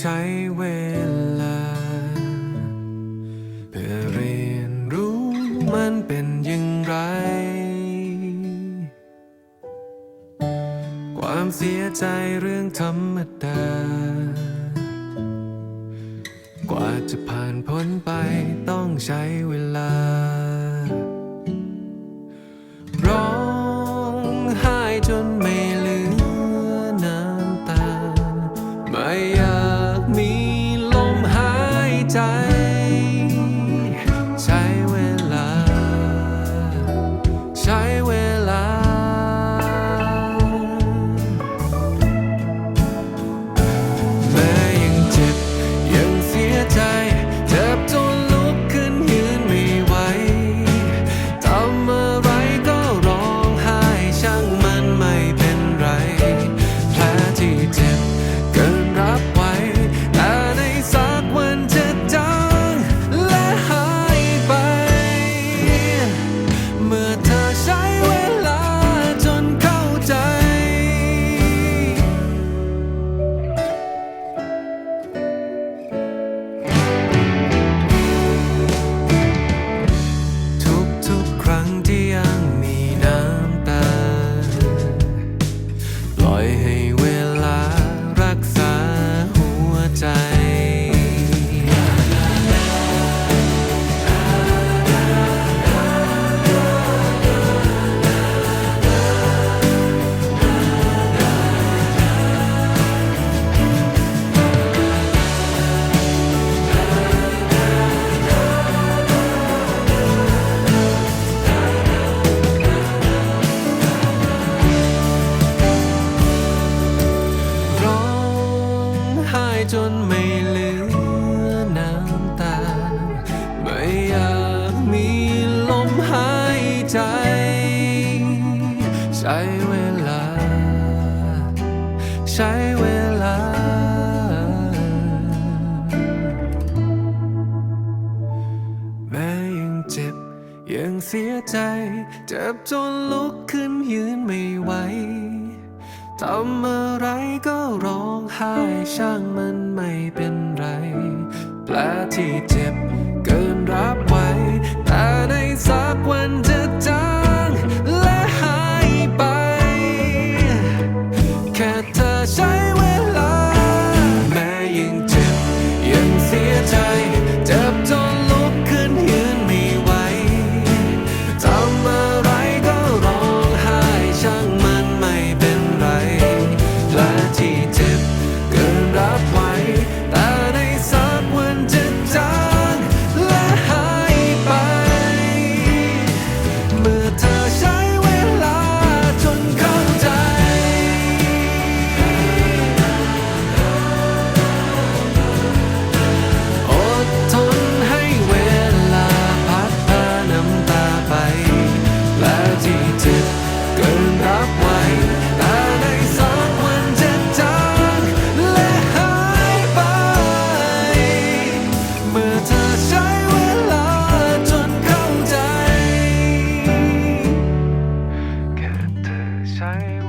ใช้เวลา เพื่อเรียนรู้มันเป็นอย่างไร ความเสียใจเรื่องธรรมดา กว่าจะผ่านพ้นไปต้องใช้เวลา ใช้เวลา ใช้เวลา แม้ยังเจ็บ ยังเสียใจ เจ็บจนลุกขึ้นยืนไม่ไหวทำอะไรก็ร้องไห้ช่างมันไม่เป็นไร แผลที่เจ็บ theater. time.